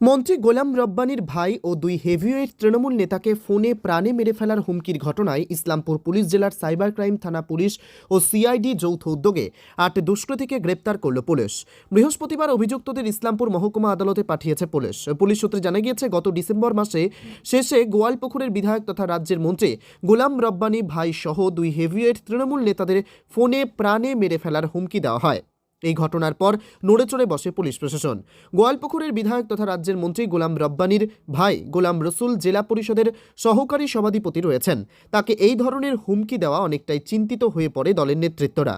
মন্ত্রী গোলাম রব্বানির ভাই ও দুই হেভিওয়েট তৃণমূল নেতাকে ফোনে প্রাণে মেরে ফেলার হুমকির ঘটনায় ইসলামপুর পুলিশ জেলার সাইবার ক্রাইম থানা পুলিশ ও সিআইডি যৌথ উদ্যোগে আট দুষ্কৃতীকে গ্রেপ্তার করল পুলিশ। বৃহস্পতিবার অভিযুক্তদের ইসলামপুর মহকুমা আদালতে পাঠিয়েছে পুলিশ। পুলিশ সূত্রে জানা গিয়েছে, গত ডিসেম্বর মাসে শেষে গোয়ালপুকুরের বিধায়ক তথা রাজ্যের মন্ত্রী গোলাম রব্বানি ভাই সহ দুই হেভিওয়েট তৃণমূল নেতাদের ফোনে প্রাণে মেরে ফেলার হুমকি দেওয়া হয়। এই ঘটনার পর নড়েচড়ে বসে পুলিশ প্রশাসন। গোয়ালপুকুরের বিধায়ক তথা রাজ্যের মন্ত্রী গোলাম রব্বানির ভাই গোলাম রসুল জেলা পরিষদের সহকারী সভাধিপতি রয়েছেন। তাকে এই ধরনের হুমকি দেওয়া অনেকটাই চিন্তিত হয়ে পড়ে দলের নেতৃত্বরা।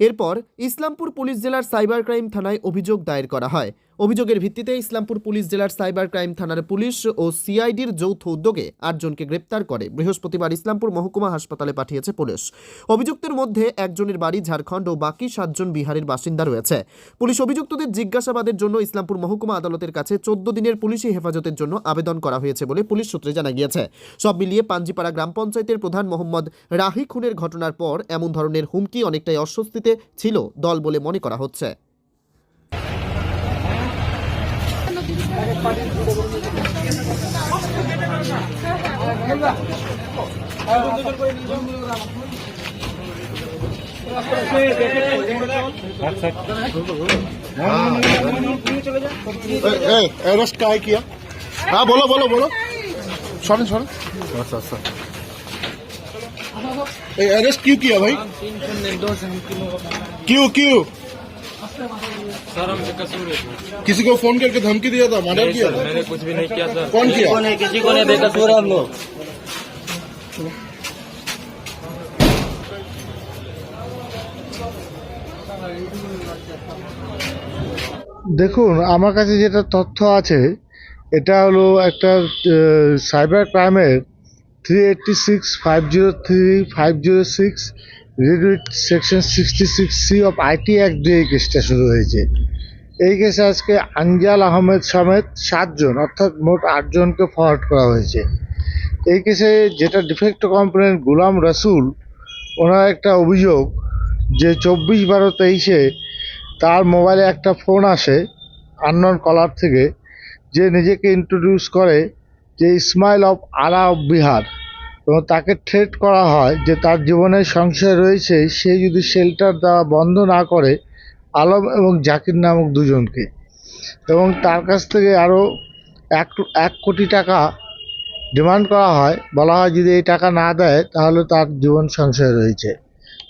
এরপর ইসলামপুর পুলিশ জেলার সাইবার ক্রাইম থানায় অভিযোগ দায়ের করা হয়। অভিযোগের ভিত্তিতে ইসলামপুর পুলিশ জেলার সাইবার ক্রাইম থানার পুলিশ ও সিআইডির যৌথ উদ্যোগে আটজনকে গ্রেপ্তার করে। বৃহস্পতিবার ইসলামপুর মহকুমা হাসপাতালে পাঠিয়েছে পুলিশ। অভিযুক্তের মধ্যে একজনের বাড়ি ঝাড়খণ্ড ও বাকি সাতজন বিহারের বাসিন্দা রয়েছে। পুলিশ অভিযুক্তদের জিজ্ঞাসাবাদের জন্য ইসলামপুর মহকুমা আদালতের কাছে চোদ্দ দিনের পুলিশি হেফাজতের জন্য আবেদন করা হয়েছে বলে পুলিশ সূত্রে জানা গিয়েছে। সব মিলিয়ে পাঞ্জিপাড়া গ্রাম পঞ্চায়েতের প্রধান মোহাম্মদ রাহি খুনের ঘটনার পর এমন ধরনের হুমকি অনেকটাই অস্বস্তিতে ছিল দল বলে মনে করা হচ্ছে। ए, अरेस्ट काय किया हाँ बोलो बोलो बोलो सॉरी सॉरी अच्छा अच्छा ए, अरेस्ट क्यों किया भाई क्यों क्यों सर हम कसूर है किसी को फोन करके धमकी दिया था मर्डर नहीं किया सर मैंने कुछ भी नहीं किया सर कौन किया नहीं किसी को नहीं बेकसूर हम लोग দেখুন আমার কাছে যেটা তথ্য আছে এটা হলো একটা cyber ক্রাইমের three eighty six five zero three five zero six read with section sixty six C of IT act দিয়ে এই কেসটা শুরু হয়েছে। এই কেসে আজকে আঞ্জাল আহমেদ সমেত সাতজন, অর্থাৎ মোট আটজনকে ফরওয়ার্ড করা হয়েছে। এই কেসে যেটা ডিফেক্ট কমপ্লেন গুলাম রসুল, ওনার একটা অভিযোগ যে চব্বিশ বারো তেইশে তার মোবাইলে একটা ফোন আসে আননন কলার থেকে, যে নিজেকে ইন্ট্রোডিউস করে যে ইসমাইল অফ আলা অফ বিহার এবং তাকে থ্রেট করা হয় যে তার জীবনের সংশয় রয়েছে, সে যদি শেল্টার দেওয়া বন্ধ না করে, আলম এবং জাকির নামক দুজনকে। এবং তার কাছ থেকে আরও এক এক কোটি টাকা ডিমান্ড করা হয়। বলা হয় যদি এই টাকা না দেয়, তাহলে তার জীবন সংশয় রয়েছে।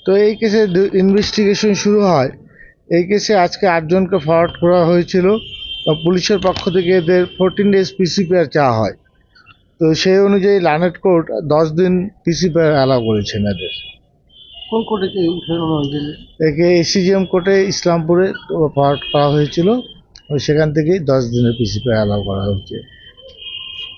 তো এই কেসে ইনভেস্টিগেশন শুরু হয়। এই কেসে আজকে আটজনকে ফরওয়ার্ড করা হয়েছিল। পুলিশের পক্ষ থেকে এদের ফোরটিন ডেজ পিসিপিআর চাওয়া হয়। তো সেই অনুযায়ী লানেট কোর্ট দশ দিন পিসি অ্যালাউ করেছে এদের। কোন কোর্টে একে এসিজিএম কোর্টে ইসলামপুরে করা হয়েছিল। সেখান থেকেই দশ দিনের পিসি অ্যালাউ করা হয়েছে।